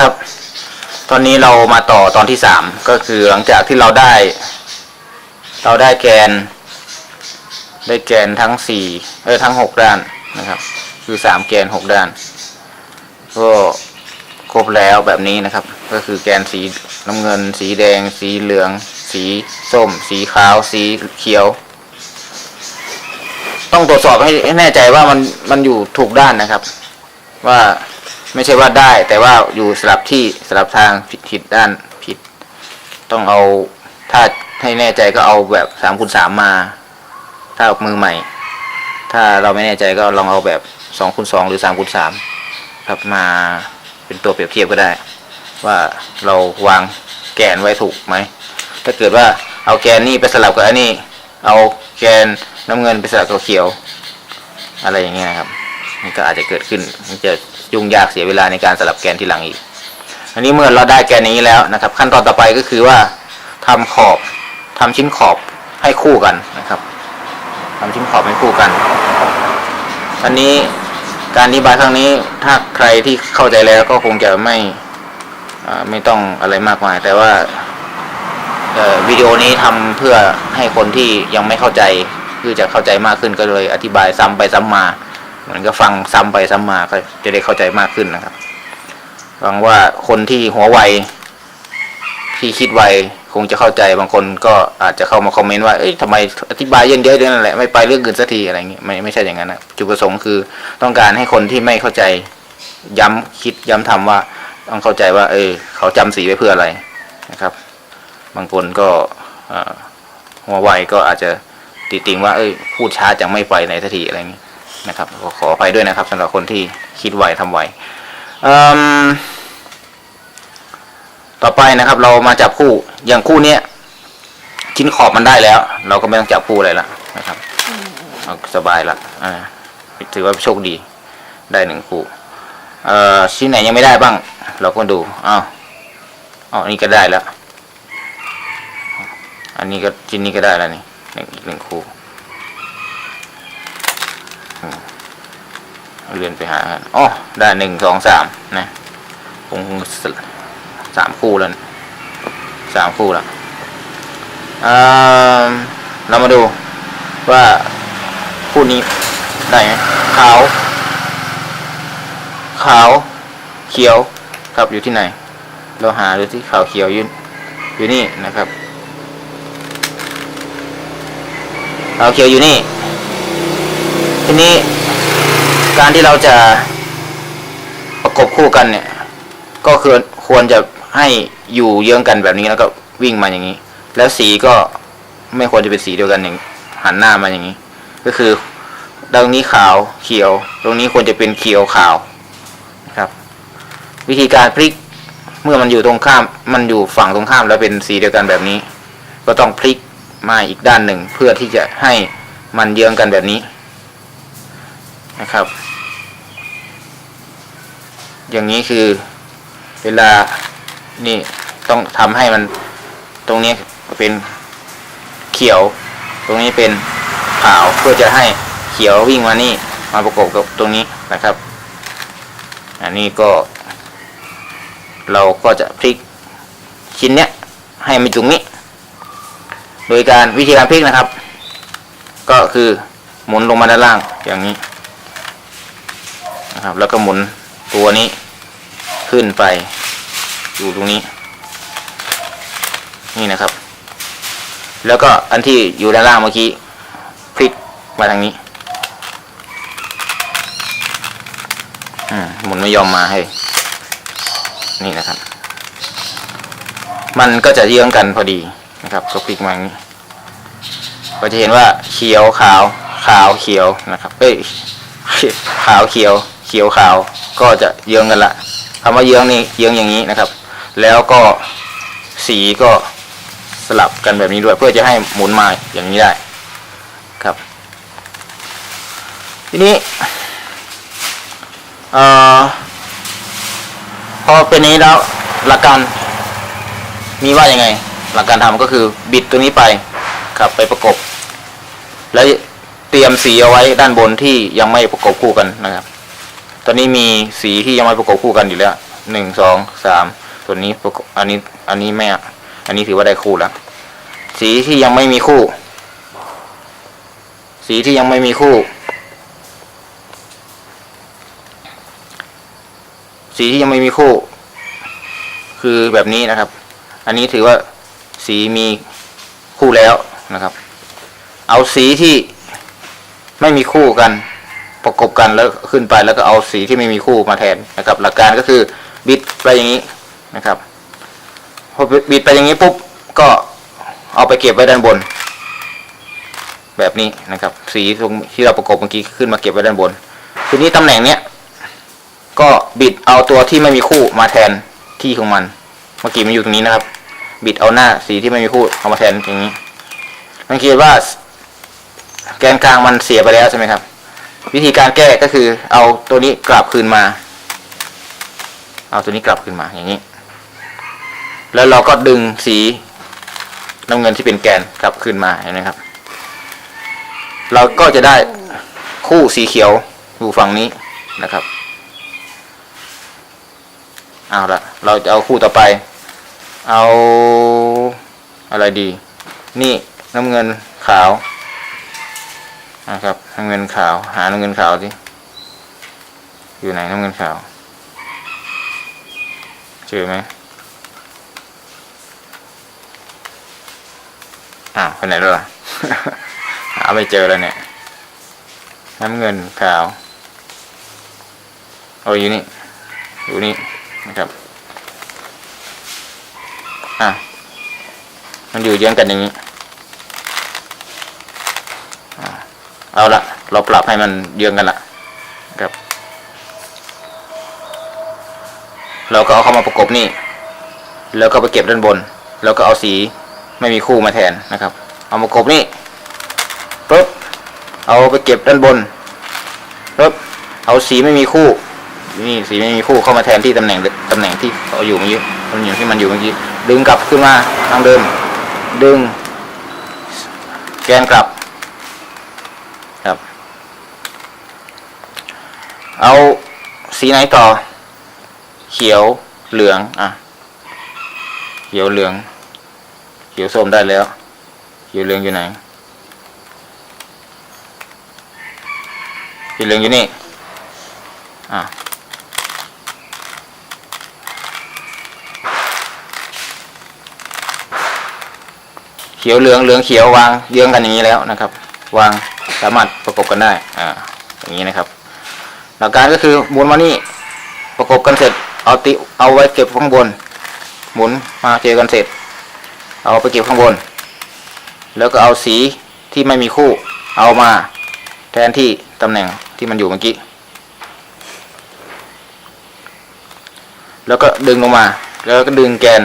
ครับ ตอนนี้เรามาต่อตอนที่สามก็คือหลังจากที่เราได้ เราได้แกน ได้แกนทั้งสี่เออทั้งหกด้านนะครับ คือสามแกนหกด้าน ก็ครบแล้วแบบนี้นะครับ ก็คือแกนสีน้ำเงิน สีแดง สีเหลือง สีส้ม สีขาว สีเขียว ต้องตรวจสอบให้แน่ใจว่ามันมันอยู่ถูกด้านนะครับ ว่า ไม่ใช่ว่าได้ แต่ว่าอยู่สลับที่สลับทางผิดผิดด้านผิด ต้องเอาถ้าให้แน่ใจก็เอาแบบสามคูณสามมา ถ้ามือใหม่ ถ้าเราไม่แน่ใจก็ลองเอาแบบสองคูณสองหรือสามคูณสามครับมาเป็นตัวเปรียบเทียบก็ได้ ว่าเราวางแกนไว้ถูกไหมถ้าเกิดว่าเอาแกนนี่ไปสลับกับอันนี้ เอาแกนน้ำเงินไปสลับกับเขียว อะไรอย่างเงี้ยครับมันก็อาจจะเกิดขึ้นมันจะ ยุ่งยากเสียเวลาในการสลับแกนที่หลังอีก อันนี้เมื่อเราได้แกนนี้แล้วนะครับ ขั้นตอนต่อไปก็คือว่าทำขอบทำชิ้นขอบให้คู่กันนะครับทำชิ้นขอบให้คู่กันอันนี้การอธิบายครั้งนี้ถ้าใครที่เข้าใจแล้วก็คงจะไม่ไม่ต้องอะไรมากมาย แต่ว่าวิดีโอนี้ทำเพื่อให้คนที่ยังไม่เข้าใจเพื่อจะเข้าใจมากขึ้นก็เลยอธิบายซ้ำไปซ้ำมา มือนกับฟังซ้ำไปซ้ำมาก็จะได้เข้าใจมากขึ้นนะครับหวังว่าคนที่หัวไวที่คิดไวคงจะเข้าใจบางคนก็อาจจะเข้ามาคอมเมนต์ว่าเอ้ยทำไมอธิบายเยอะๆเรื่องนั่นแหละไม่ไปเรื่องอื่นสักทีอะไรเงี้ยไม่ไม่ใช่อย่างนั้นนะจุดประสงค์คือต้องการให้คนที่ไม่เข้าใจย้ำคิดย้ำทำว่าต้องเข้าใจว่า เออเขาจำสีไว้เพื่ออะไรนะครับ บางคนก็หัวไวก็อาจจะติดติงว่าเอ้ยพูดช้าจังไม่ไปไหนสักทีอะไรเงี้ย นะครับขอขออภัยด้วยนะครับสำหรับคนที่คิดไวทำไวต่อไปนะครับ เรามาจับคู่อย่างคู่เนี้ยชิ้นขอบมันได้แล้ว เราก็ไม่ต้องจับคู่อะไรละนะครับเอาสบายละอ่าถือว่าโชคดีได้หนึ่งคู่เอ่อชิ้นไหนยังไม่ได้บ้าง เราก็ดูอ้าวอ๋ออันนี้ก็ได้แล้ว อันนี้ก็ชิ้นนี้ก็ได้แล้วนี่หนึ่งอีกหนึ่งคู่ อืมเอาเรียนไปหาอ๋อได้หนึ่งสองสามนะคงสามคู่แล้วสามคู่แล้วอ่าเรามาดูว่าคู่นี้ได้ไหมขาว ขาว เขียวครับอยู่ที่ไหน เราหาดูที่ขาวเขียวอยืนอยู่นี่นะครับขาวเขียวอยู่นี่ ทีนี้การที่เราจะประกบคู่กันเนี่ย ก็คือควรจะให้อยู่เยื้องกันแบบนี้แล้วก็วิ่งมาอย่างนี้ แล้วสีก็ไม่ควรจะเป็นสีเดียวกันอย่างหันหน้ามาอย่างนี้ ก็คือตรงนี้ขาวเขียว ตรงนี้ควรจะเป็นเขียวขาวครับ วิธีการพลิกเมื่อมันอยู่ตรงข้าม มันอยู่ฝั่งตรงข้ามแล้วเป็นสีเดียวกันแบบนี้ ก็ต้องพลิกมาอีกด้านหนึ่งเพื่อที่จะให้มันเยื้องกันแบบนี้ นะครับ อย่างนี้คือเวลานี่ต้องทำให้มันตรงนี้เป็นเขียว ตรงนี้เป็นขาวเพื่อจะให้เขียววิ่งมานี่ มาประกบกับตรงนี้นะครับ อันนี้ก็ เราก็จะพลิกชิ้นเนี้ยให้มันตรงนี้ โดยการวิธีการพลิกนะครับ ก็คือหมุนลงมาด้านล่างอย่างนี้ นะครับ แล้วก็หมุนตัวนี้ขึ้นไป อยู่ตรงนี้ นี่นะครับ แล้วก็อันที่อยู่ด้านล่างเมื่อกี้พลิกมาทางนี้อหมุนไม่ยอมมาให้ นี่นะครับ มันก็จะเยื้องกันพอดีนะครับ ก็พลิกมาอย่างนี้ ก็จะเห็นว่าเขียวขาวขาวเขียวนะครับ เอ้ยขาวเขียว เขียวขาวก็จะเยื้องกันละคำว่าเยื้องนี่เยื้องอย่างนี้นะครับ แล้วก็สีก็สลับกันแบบนี้ด้วย เพื่อจะให้หมุนมาอย่างนี้ได้ครับ ทีนี้อพอเป็นนี้แล้วหลักการมีว่ายังไง หลักการทำก็คือบิดตัวนี้ไปครับไปประกบ แล้วเตรียมสีเอาไว้ด้านบนที่ยังไม่ประกบคู่กันนะครับ อนนี้มีสีที่ยังไม่ประกบคู่กันอยู่แล้วหนึ่งสองสามส่วนนี้ประกบอันนี้อันนี้ไม่อะอันนี้ถือว่าได้คู่แล้ว สีที่ยังไม่มีคู่ สีที่ยังไม่มีคู่ สีที่ยังไม่มีคู่ คือแบบนี้นะครับ อันนี้ถือว่าสีมีคู่แล้วนะครับ เอาสีที่ไม่มีคู่กัน ประกบกันแล้วขึ้นไปแล้วก็เอาสีที่ไม่มีคู่มาแทนนะครับ หลักการก็คือบิดไปอย่างนี้นะครับพอบิดไปอย่างนี้ปุ๊บก็เอาไปเก็บไว้ด้านบน แบบนี้นะครับ สีตรงที่เราประกบเมื่อกี้ขึ้นมาเก็บไว้ด้านบน ทีนี้ตำแหน่งเนี้ยก็บิดเอาตัวที่ไม่มีคู่มาแทนที่ของมัน เมื่อกี้มันอยู่ตรงนี้นะครับ บิดเอาหน้าสีที่ไม่มีคู่เอามาแทนอย่างนี้สังเกตว่าแกนกลางมันเสียไปแล้วใช่ไหมครับ วิธีการแก้ก็คือ เอาตัวนี้กลับคืนมา เอาตัวนี้กลับคืนมาอย่างนี้ แล้วเราก็ดึงสีน้ำเงินที่เป็นแกนกลับคืนมาเห็นไหมครับ เราก็จะได้คู่สีเขียวอยู่ฝั่งนี้นะครับเอาละเราจะเอาคู่ต่อไป เอาอะไรดี นี่น้ำเงินขาว นะครับน้ำเงินขาว หาน้ำเงินขาวสิอยู่ไหนน้ำเงินขาว เจอไหมอ้าวไปไหนแล้วล่ะ หาไม่เจอแล้วเนี่ย น้ำเงินขาวโอ้ยอยู่นี่ อยู่นี่นะครับ อะ มันอยู่เยื้องกันอย่างนี้ เอาละเราปรับให้มันเยื้องกันละครับ เราก็เอาเข้ามาประกบนี่ แล้วก็ไปเก็บด้านบน แล้วก็เอาสีไม่มีคู่มาแทนนะครับ เอามาประกบนี่ปุ๊บเอาไปเก็บด้านบนปุ๊บเอาสีไม่มีคู่นี่สีไม่มีคู่เข้ามาแทนที่ตำแหน่งตำแหน่งที่เขาอยู่เมื่อกี้ตำแหน่งที่มันอยู่เมื่อกี้ดึงกลับขึ้นมาทางเดิม ดึง แกนกลับ เอาสีไหนต่อ เขียวเหลือง อะ เขียวเหลือง เขียวส้มได้แล้ว เขียวเหลืองอยู่ไหนเขียวเหลืองอยู่นี่ อะเขียวเหลืองเหลืองเขียววางเยื้องกันอย่างนี้แล้วนะครับ วางสามารถประกบกันได้อ่าอย่างนี้นะครับ หลักการก็คือหมุนมานี่ประกบกันเสร็จเอาติเอาไว้เก็บข้างบน หมุนมาเจอกันเสร็จ เอาไปเก็บข้างบน แล้วก็เอาสีที่ไม่มีคู่เอามาแทนที่ตำแหน่งที่มันอยู่เมื่อกี้ แล้วก็ดึงลงมา แล้วก็ดึงแกน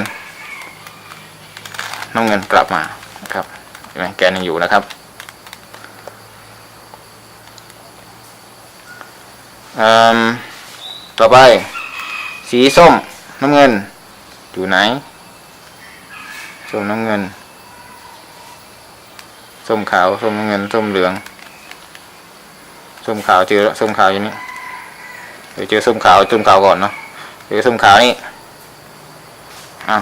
น้ำเงินกลับมานะครับเห็นไหมแกนยังอยู่นะครับ อืม ต่อไป สีส้มน้ำเงิน อยู่ไหน ส้มน้ำเงิน ส้มขาว ส้มน้ำเงิน ส้มเหลือง ส้มขาวเจอส้มขาวอยู่นี่เดี๋ยวเจอส้มขาว ส้มขาวก่อนเนาะเจอส้มขาวนี่อะ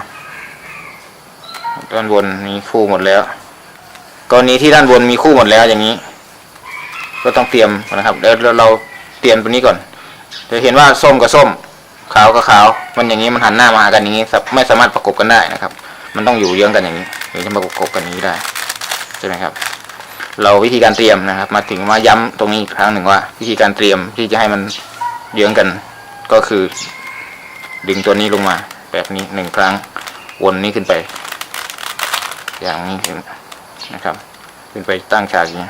ด้านบนมีคู่หมดแล้ว กรณีที่ด้านบนมีคู่หมดแล้วอย่างนี้ ก็ต้องเตรียมนะครับเดี๋ยวเรา เตรียมตัวนี้ก่อนจะเห็นว่าส้มกับส้ม ขาวกับขาว มันอย่างนี้มันหันหน้ามาหากันอย่างนี้ ไม่สามารถประกบกันได้นะครับ มันต้องอยู่เยื้องกันอย่างนี้ถึงจะมาประกบกันอย่างนี้ได้ใช่ไหมครับ เราวิธีการเตรียมนะครับ มาถึงมาย้ำตรงนี้อีกครั้งหนึ่งว่า วิธีการเตรียมที่จะให้มันเยื้องกัน ก็คือ ดึงตัวนี้ลงมา แบบนี้หนึ่งครั้งวนนี้ขึ้นไป อย่างนี้ขึ้นนะครับ ขึ้นไปตั้งฉากอย่างนี้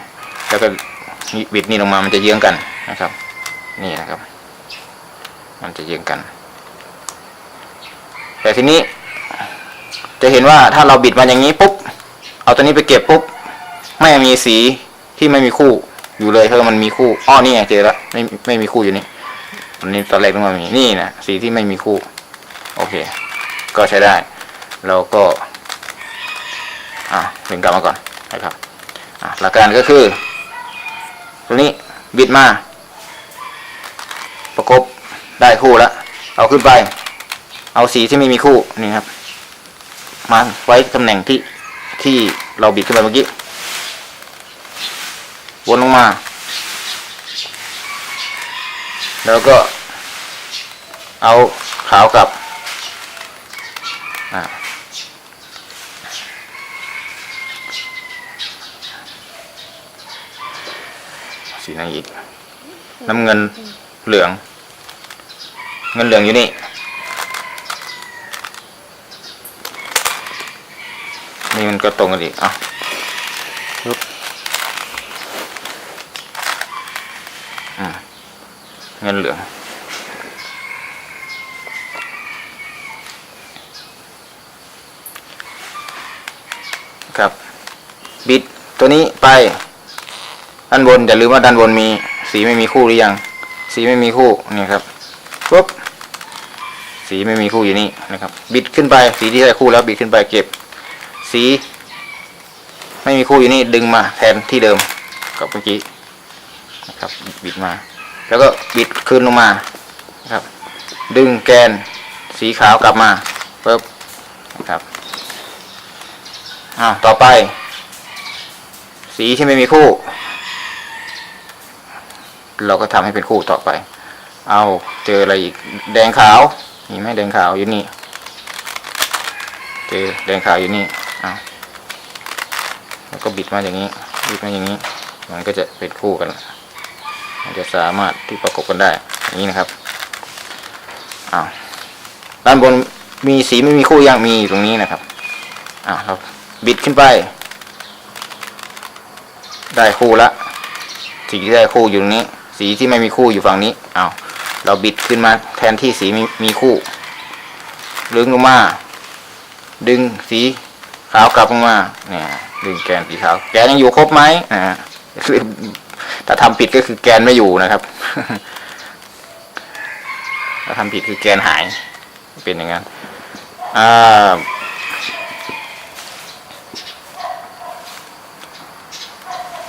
แล้วก็บิดนี่ลงมามันจะเยื้องกันนะครับ นี่นะครับ มันจะเยื้องกัน แต่ทีนี้ จะเห็นว่าถ้าเราบิดมาอย่างนี้ปุ๊บ เอาตัวนี้ไปเก็บปุ๊บ ไม่มีสีที่ไม่มีคู่อยู่เลยเพราะมันมีคู่อ้อนี่ไงเจอแล้วไม่ไม่มีคู่อยู่นี่อันนี้ตอนแรกต้องมามีนี่นะสีที่ไม่มีคู่ โอเค ก็ใช้ได้ เราก็ อะดึงกลับมาก่อนนะครับอะหลักการก็คือ ตัวนี้บิดมา ได้คู่แล้วเอาขึ้นไป เอาสีที่ไม่มีคู่นี่ครับ มาไว้ตำแหน่งที่ที่เราบิดขึ้นไปเมื่อกี้ วนลงมา แล้วก็ เอาขาวกลับสีไหนอีก น้ำเงินเหลือง เงินเหลืองอยู่นี่ นี่มันก็ตรงกันอีกอะปึ๊บอ่าเงินเหลืองครับ บิดตัวนี้ไป ด้านบนอย่าลืมว่าด้านบนมีสีไม่มีคู่หรือยัง สีไม่มีคู่นี่ครับปุ๊บ สีไม่มีคู่อยู่นี่นะครับ บิดขึ้นไปสีที่ได้คู่แล้วบิดขึ้นไปเก็บ สี ไม่มีคู่อยู่นี่ดึงมาแทนที่เดิมกับเมื่อกี้นะครับ บิดมา แล้วก็บิดคืนลงมานะครับ ดึงแกนสีขาวกลับมาปุ๊บนะครับอ้าต่อไป สีที่ไม่มีคู่ เราก็ทำให้เป็นคู่ต่อไป เอาเจออะไรอีก แดงขาว มีไหมแดงขาวอยู่นี่เจอแดงขาวอยู่นี่เอาแล้วก็บิดมาอย่างนี้ บิดมาอย่างนี้ มันก็จะเป็นคู่กันมันจะสามารถที่ประกบกันได้อย่างนี้นะครับอ้าวด้านบนมีสีไม่มีคู่ยังมีอยู่ตรงนี้นะครับอ้าวเราบิดขึ้นไป ได้คู่ละสีที่ได้คู่อยู่ตรงนี้ สีที่ไม่มีคู่อยู่ฝั่งนี้อ้าว เราบิดขึ้นมาแทนที่สีมีมีคู่ ลึงลงมา ดึงสีขาวกลับลงมา เนี่ย ดึงแกนสีขาว แกนยังอยู่ครบไหมนะฮะถ้าทำผิดก็คือแกนไม่อยู่นะครับ ถ้าทำผิดคือแกนหาย เป็นอย่างนั้นอ่า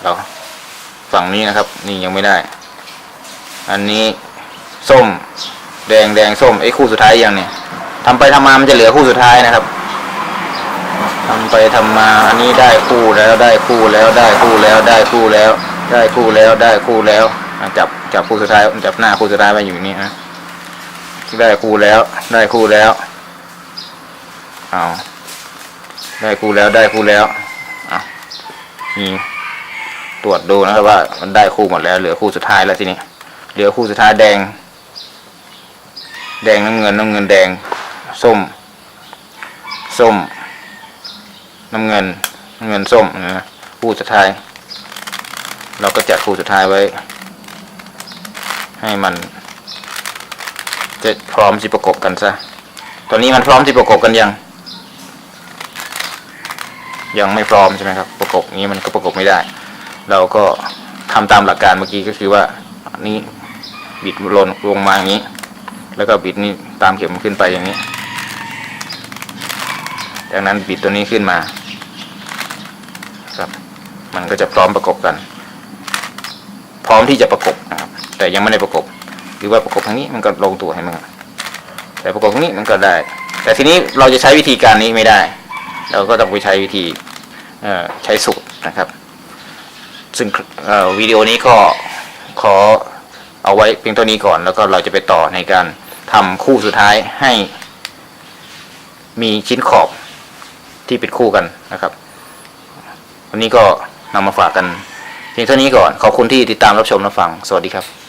เราฝั่งนี้นะครับ นี่ยังไม่ได้ อันนี้ ส้ม แดงแดงส้มไอ้คู่สุดท้ายยังเนี่ยทำไปทำมามันจะเหลือคู่สุดท้ายนะครับทำไปทำมาอันนี้ได้คู่แล้วได้คู่แล้วได้คู่แล้วได้คู่แล้ว ได้คู่แล้วได้คู่แล้วจับจับคู่สุดท้ายจับหน้าคู่สุดท้ายไว้อยู่นี่นะได้คู่แล้ว ได้คู่แล้วเอาได้คู่แล้วได้คู่แล้วเอานี่ตรวจดูนะครับว่ามันได้คู่หมดแล้วเหลือคู่สุดท้ายแล้วทีนี้เหลือคู่สุดท้ายแดง แดงน้ำเงินน้ำเงินแดง ส้ม ส้ม น้ำเงินน้ำเงินส้มนะคู่สุดท้าย เราก็จัดคู่สุดท้ายไว้ ให้มัน จะพร้อมที่ประกบกันซะตอนนี้มันพร้อมที่ประกบกันยัง ยังไม่พร้อมใช่ไหมครับ ประกบอย่างนี้มันก็ประกบไม่ได้ เราก็ทำตามหลักการเมื่อกี้ก็คือว่าอันนี้บิดลงลงมาอย่างนี้ แล้วก็บิดนี่ตามเข็มขึ้นไปอย่างนี้ จากนั้นบิดตัวนี้ขึ้นมา ครับ มันก็จะพร้อมประกบกัน พร้อมที่จะประกบนะครับ แต่ยังไม่ได้ประกบ หรือว่าประกบทางนี้มันก็ลงตัวให้มันแต่ประกบทางนี้มันก็ได้ แต่ทีนี้เราจะใช้วิธีการนี้ไม่ได้ เราก็ต้องไปใช้วิธีใช้สูตรนะครับ ซึ่งวิดีโอนี้ก็ขอเอาไว้เพียงเท่านี้ก่อนแล้วก็เราจะไปต่อในการ ทำคู่สุดท้ายให้ มีชิ้นขอบที่เป็นคู่กันนะครับ วันนี้ก็นำมาฝากกันเพียงเท่านี้ก่อน ขอบคุณที่ติดตามรับชมรับฟัง สวัสดีครับ